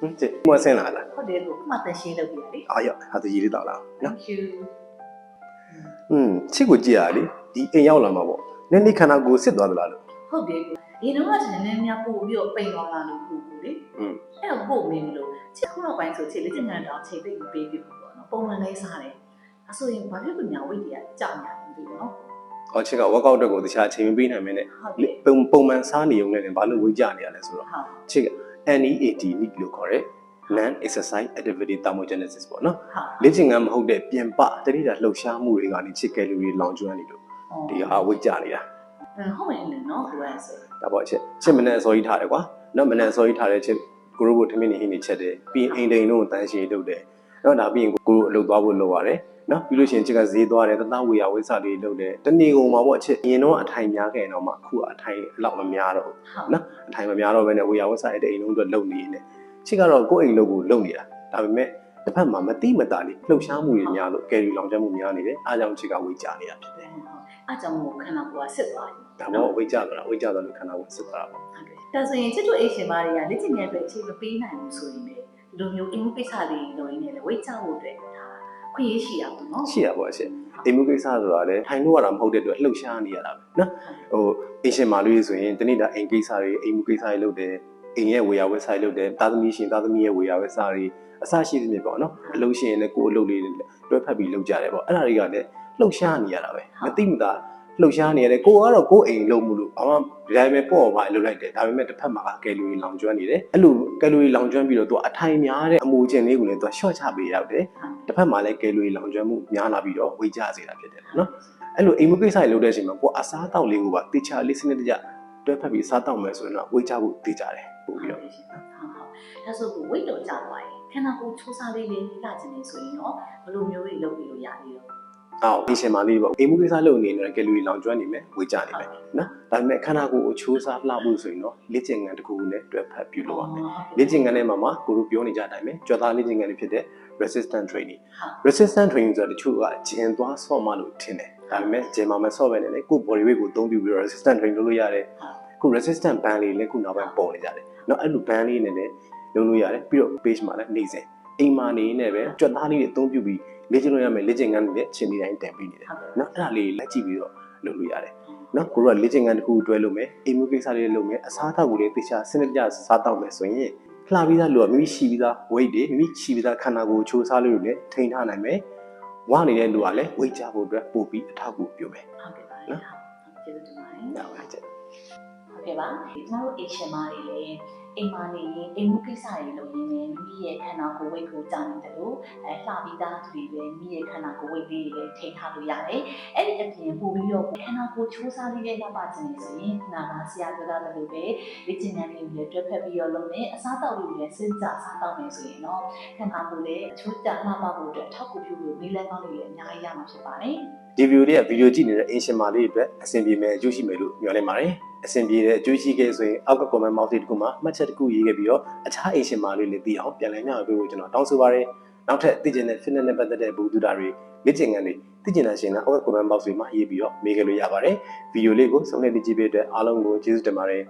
ဟင်းကြည့်မွဆင်းလာလားဟုတ်တယ်ကိုခုမှတန်ရှင်းလုပ်ပြရလေအာရဟာသူရည်လေးတောက်လာနော် Thank you ဟွန်းချစ်ကိုကြည့်ရလေဒီအိမ်ရောက်လာမှာပေါ့နည်းနည်းခန္ဓာကိုယ်စစ်သွားသလားလို့ဟုတ်တယ်ကိုဒီတော့ကနည်းနည်းများပို့ပြီးတော့ပိန်သွားလာလို့ပို့ဘူးလေอืมအဲ့တော့ပို့မင်းလို့ချစ်ခုတော့ပိုင်းဆိုချစ်လေးချင်တဲ့တော့ချိန်သိပ်မပေးဘူးပေါ့နော်ပုံမှန်လေးစားတယ်အဆိုရင်ဘာဖြစ်လို့ညာဝိတ်တွေကကြောက်ညာနေပြီနော်ဟောချစ်က workout အတွက်ကိုတခြားအချိန်မပေးနိုင်မင်းနဲ့ဟုတ်တလေယ်ပုံပုံမှန်စားနေုံနဲ့လည်းဘာလို့ဝေးကြနေရလဲဆိုတော့ဟုတ်ချစ်က NEAT NEAT လို့ခေါ်တဲ့ non exercise activity thermogenesis ပေါ့နော်ဟုတ်လေ့ကျင့်ခန်းမဟုတ်တဲ့ပြင်ပတတိယလှုပ်ရှားမှုတွေကနေချစ်ကယ်လိုရီလောင်ကျွမ်းနေလို့ဒီဟာဝေးကြနေတာဟုတ်မယ်လေနော်ကိုယ်ဆိုဒါပေါ့ချစ်ချစ်မနဲ့အစောကြီးထားတယ်ကွာနော်မနဲ့အစောကြီးထားတဲ့ချစ်ကိုရိုးကိုထမင်းနေဟင်းနေချက်တယ်ပြီးရင်အိမ်တိန်လုံးကိုတန်းရှည်လုပ်တယ်နော်ဒါပြီးရင်ကိုရိုးအလုပ်သွားဖို့လုပ်ရတယ် နော်ပြီးလို့ရှိရင်ချစ်ကဈေးသွားတယ်တသားဝေယဝိဆလေးလုပ်တယ်တနေ့ကုန်မှာပေါ့ချစ်အရင်တော့အထိုင်များခဲ့ရင်တော့မှအခုကအထိုင်အလောက်မများတော့ဘူးဟုတ်နော်အထိုင်မများတော့ဘဲနဲ့ဝေယဝဆရဲ့အိမ်လုံးအတွက်လုပ်နေနေချစ်ကတော့ကိုယ့်အိမ်လုံးကိုလုပ်နေတာဒါပေမဲ့တစ်ဖက်မှာမတိမတာလေးလှုပ်ရှားမှုတွေများလို့ကယ်ရီလောင်ကျွမ်းမှုများနေတယ်အားကြောင့်ချစ်ကဝေးကြနေတာဖြစ်တယ်အားကြောင့်မို့ခန္ဓာကိုယ်ကစစ်သွားတယ်ဒါပေါ့ဝေးကြတော့ဝေးကြတော့လို့ခန္ဓာကိုယ်စစ်သွားတာပေါ့ဟုတ်တယ်ဒါဆိုရင်ချစ်တို့အိတ်ရှင်မတွေကလက်ကျင်တဲ့အတွက်အချိန်မပေးနိုင်ဘူးဆိုရင်လေဒီလိုမျိုးအင်မကိစ္စတွေလုပ်ရင်းနဲ့လေဝိတ်ချဖို့အတွက်ဒါ ခွင့်ရရှိရပါတော့နော်ရှိရပါအရှင်အိမ်မှုကိစ္စဆိုတာလည်းထိုင်လို့ရတာမဟုတ်တဲ့အတွက်လှုပ်ရှားနေရတာပဲနော်ဟိုအင်ရှင်မာလူကြီးဆိုရင်တနေ့တာအိမ်ကိစ္စတွေအိမ်မှုကိစ္စတွေလုပ်တယ်အိမ်ရဲ့ဝေယဝက်ဆိုင်လုပ်တယ်သားသမီးရှင်သားသမီးရဲ့ဝေယဝက်စားတွေအစရှိသဖြင့်ပေါ့နော်အလုပ်ရှင်လည်းကိုယ်အလုပ်လေးတွေတွဲဖက်ပြီးလုပ်ကြတယ်ပေါ့အဲ့ဒါတွေကလည်းလှုပ်ရှားနေရတာပဲမသိမသာ လှုပ်ရှားနေရတယ်ကိုကတော့ကိုယ်အိမ်လုံးမလို့ဘာမှဒီတိုင်းပဲပေါ့ပါလုပ်လိုက်တယ်ဒါပေမဲ့တစ်ဖက်မှာကယ်လိုရီလောင်ကျွမ်းနေတယ်အဲ့လိုကယ်လိုရီလောင်ကျွမ်းပြီးတော့သူအထိုင်များတဲ့အမူအကျင့်လေးကိုလည်းသူရှော့ချပေးရောက်တယ်တစ်ဖက်မှာလည်းကယ်လိုရီလောင်ကျွမ်းမှုများလာပြီးတော့ဝေကြစေတာဖြစ်တယ်နော်အဲ့လိုအိမ်မကိစ္စတွေလုပ်တဲ့အချိန်မှာကိုယ်အစားတောက်လေးကိုပါတေချာလေးစနစ်တကျတွဲဖက်ပြီးစားတောက်မယ်ဆိုရင်တော့ဝေကြဖို့တေချာတယ်ပို့ပြီးတော့ဟုတ်ဟုတ်ဒါဆိုကိုဝိတ်တော့ကြာသွားရင်ခန္ဓာကိုယ်ချိုးစားလေးလေးလာခြင်းနေဆိုရင်တော့ဘယ်လိုမျိုးတွေလုပ်ပြီးလို့ရသေးရော အော်ဒီရှင်မာလေးပေါ့အိမ်မူကိစ္စလုပ်နေတယ်ကယ်လိုရီလောင်ကျွမ်းနေမယ်ဝေကြနေမယ်နော်ဒါပေမဲ့ခန္ဓာကိုယ်ကိုချိုးစားလှဖို့ဆိုရင်တော့လေ့ကျင့်ခန်းတစ်ခုနဲ့တွဲဖက်ပြုလုပ်ရမယ်လေ့ကျင့်ခန်းထဲမှာမှာကိုတို့ပြောနေကြတဲ့အတိုင်းပဲကြွသားလေ့ကျင့်ခန်းတွေဖြစ်တဲ့ resistant training resistant training ဆိုတော့တချို့ကဂျင်သွားဆော့မှလို့ထင်တယ်ဒါပေမဲ့ဂျင်မာမဆော့ပဲနဲ့လေကို body weight ကိုအသုံးပြုပြီးတော့ resistant training လုပ်လို့ရတယ်ခု resistant band လေးလည်းခုနောက်ပိုင်းပေါ်နေကြတယ်နော်အဲ့လို band လေးနဲ့လည်းလုပ်လို့ရတယ်ပြီးတော့ page မှာလည်းနေစဉ် အိမ်မာနေနဲ့ပဲကြွက်သားလေးတွေအသုံးပြုပြီးလေ့ကျင့်လို့ရမယ်လေ့ကျင့်ခန်းတွေနဲ့အချိန်တိုင်းတင်ပေးနေတယ်နော်အဲ့ဒါလေးလက်ကြည့်ပြီးတော့လုပ်လို့ရတယ်နော်ကိုကလေ့ကျင့်ခန်းတစ်ခုတွဲလုပ်မယ်အိမ်မျိုးကိစ္စလေးလုပ်မယ်အစားအသောက်ကိုလည်းသေချာစနစ်ပြစားတော့မယ်ဆိုရင်လှပြီးသားလို့မိမိရှိပြီးသား weight တွေမိမိရှိပြီးသားခန္ဓာကိုယ်ချိုးစားလို့လည်းထိန်းထားနိုင်မယ်ဝနေတဲ့လူကလည်း weight ချဖို့အတွက်ပို့ပြီးအထောက်အကူပြုမယ်ဟုတ်ကဲ့ပါနော်ကျေးဇူးတင်ပါတယ်ဟုတ်ပါကျေးဟုတ်ကဲ့ပါကျွန်တော်တို့ action မားတွေလည်းအိမ်မာနေရင်အိမ်မှုကိစ္စတွေလုပ်ရ မိမိရဲ့ခန္ဓာကိုယ်ဝိတ်ကိုကြာနေတယ်လို့အဲလှပြီးသားသူတွေလည်းမိမိရဲ့ခန္ဓာကိုယ်ဝိတ်လေးတွေလည်းထိထားလို့ရတယ်အဲ့ဒီအပြင်ပို့ပြီးတော့ခန္ဓာကိုယ်ချိုးစားလေးလေးလောက်ပါခြင်းနေဆိုရင်နာနာဆရာပြောတာလည်းပဲလေ့ကျင့်ခန်းလေးတွေလည်းတွဲဖက်ပြီးတော့လုပ်နေအစားတောက်လေးတွေလည်းစဉ်းစားစားတောက်နေဆိုရင်တော့ခန္ဓာကိုယ်လည်းချိုးကြလှပဖို့အတွက်ထောက်ကူပြုလို့နည်းလမ်းကောင်းတွေလည်းအများကြီးရမှာဖြစ်ပါတယ်ဒီဗီဒီယိုလေးကဗီဒီယိုကြည့်နေတဲ့အင်ရှင်မာလေးတွေအတွက်အဆင်ပြေမယ်အကျိုးရှိမယ်လို့မျှော်လင့်ပါတယ် အဆင်ပြေတဲ့အကျိုးရှိခဲ့ဆိုရင်အောက်က comment box လေးတစ်ခုမှာမှတ်ချက်တစ်ခုရေးခဲ့ပြီးတော့အခြားအင်ရှင်မာလေးတွေသိအောင်ပြန်လည်မျှဝေပေးဖို့ကျွန်တော်တောင်းဆိုပါတယ်နောက်ထပ်သိကျင်တဲ့ fitness နဲ့ပတ်သက်တဲ့ဘူဒူတာတွေလေ့ကျင့်ခန်းတွေသိကျင်တဲ့ရှင်ကအောက်က comment box လေးမှာရေးပြီးတော့မေးခဲ့လို့ရပါတယ်ဗီဒီယိုလေးကိုဆုံးဖြတ်ကြည့်ပေးတဲ့အတွက်အားလုံးကိုကျေးဇူးတင်ပါတယ်